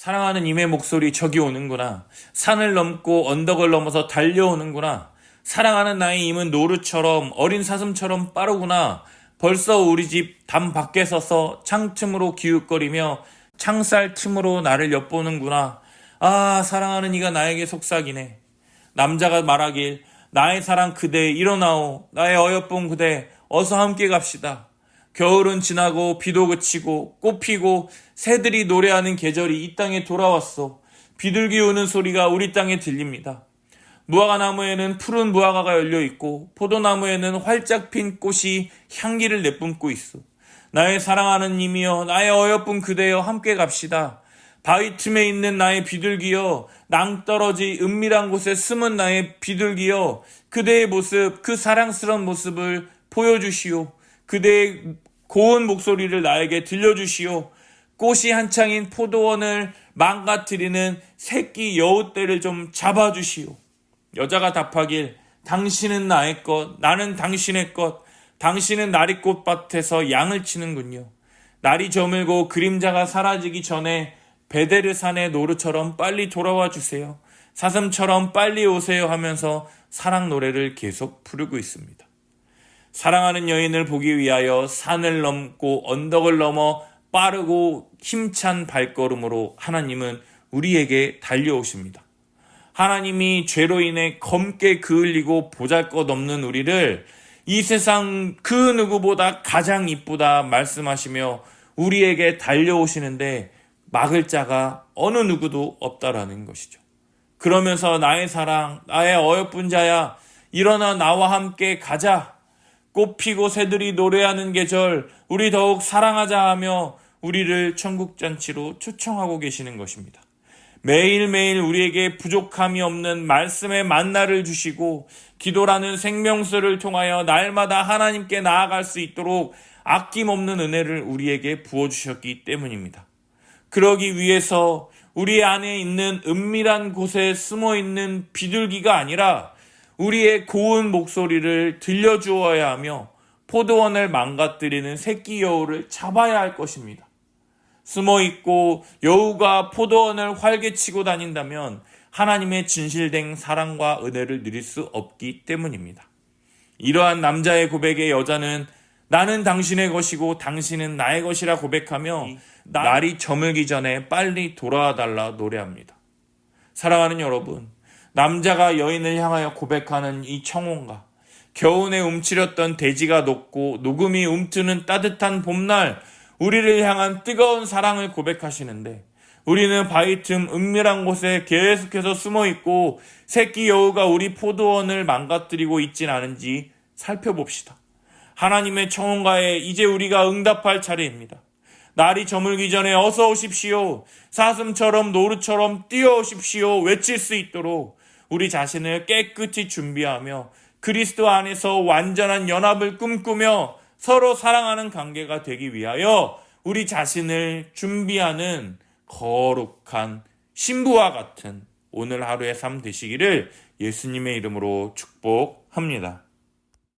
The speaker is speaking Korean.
사랑하는 님의 목소리 저기 오는구나. 산을 넘고 언덕을 넘어서 달려오는구나. 사랑하는 나의 임은 노루처럼 어린 사슴처럼 빠르구나. 벌써 우리 집 담 밖에 서서 창틈으로 기웃거리며 창살 틈으로 나를 엿보는구나. 아, 사랑하는 이가 나에게 속삭이네. 남자가 말하길 나의 사랑 그대 일어나오. 나의 어여쁜 그대 어서 함께 갑시다. 겨울은 지나고 비도 그치고 꽃 피고 새들이 노래하는 계절이 이 땅에 돌아왔어. 비둘기 우는 소리가 우리 땅에 들립니다. 무화과 나무에는 푸른 무화과가 열려 있고 포도나무에는 활짝 핀 꽃이 향기를 내뿜고 있어. 나의 사랑하는 님이여 나의 어여쁜 그대여 함께 갑시다. 바위 틈에 있는 나의 비둘기여 낭떠러지 은밀한 곳에 숨은 나의 비둘기여 그대의 모습 그 사랑스러운 모습을 보여주시오. 그대의 고운 목소리를 나에게 들려주시오. 꽃이 한창인 포도원을 망가뜨리는 새끼 여우떼를 좀 잡아주시오. 여자가 답하길 당신은 나의 것, 나는 당신의 것, 당신은 나리꽃밭에서 양을 치는군요. 날이 저물고 그림자가 사라지기 전에 베데르산의 노루처럼 빨리 돌아와 주세요. 사슴처럼 빨리 오세요 하면서 사랑 노래를 계속 부르고 있습니다. 사랑하는 여인을 보기 위하여 산을 넘고 언덕을 넘어 빠르고 힘찬 발걸음으로 하나님은 우리에게 달려오십니다. 하나님이 죄로 인해 검게 그을리고 보잘것없는 우리를 이 세상 그 누구보다 가장 이쁘다 말씀하시며 우리에게 달려오시는데 막을 자가 어느 누구도 없다라는 것이죠. 그러면서 나의 사랑, 나의 어여쁜 자야, 일어나 나와 함께 가자. 꽃 피고 새들이 노래하는 계절, 우리 더욱 사랑하자 하며 우리를 천국잔치로 초청하고 계시는 것입니다. 매일매일 우리에게 부족함이 없는 말씀의 만나를 주시고 기도라는 생명수를 통하여 날마다 하나님께 나아갈 수 있도록 아낌없는 은혜를 우리에게 부어주셨기 때문입니다. 그러기 위해서 우리 안에 있는 은밀한 곳에 숨어 있는 비둘기가 아니라 우리의 고운 목소리를 들려주어야 하며 포도원을 망가뜨리는 새끼 여우를 잡아야 할 것입니다. 숨어 있고 여우가 포도원을 활개치고 다닌다면 하나님의 진실된 사랑과 은혜를 누릴 수 없기 때문입니다. 이러한 남자의 고백에 여자는 나는 당신의 것이고 당신은 나의 것이라 고백하며 날이 저물기 전에 빨리 돌아와 달라 노래합니다. 사랑하는 여러분, 남자가 여인을 향하여 고백하는 이 청혼가, 겨우내 움츠렸던 대지가 녹고 녹음이 움트는 따뜻한 봄날, 우리를 향한 뜨거운 사랑을 고백하시는데, 우리는 바위 틈 은밀한 곳에 계속해서 숨어 있고, 새끼 여우가 우리 포도원을 망가뜨리고 있진 않은지 살펴봅시다. 하나님의 청혼가에 이제 우리가 응답할 차례입니다. 날이 저물기 전에 어서 오십시오. 사슴처럼 노루처럼 뛰어오십시오. 외칠 수 있도록 우리 자신을 깨끗이 준비하며 그리스도 안에서 완전한 연합을 꿈꾸며 서로 사랑하는 관계가 되기 위하여 우리 자신을 준비하는 거룩한 신부와 같은 오늘 하루의 삶 되시기를 예수님의 이름으로 축복합니다.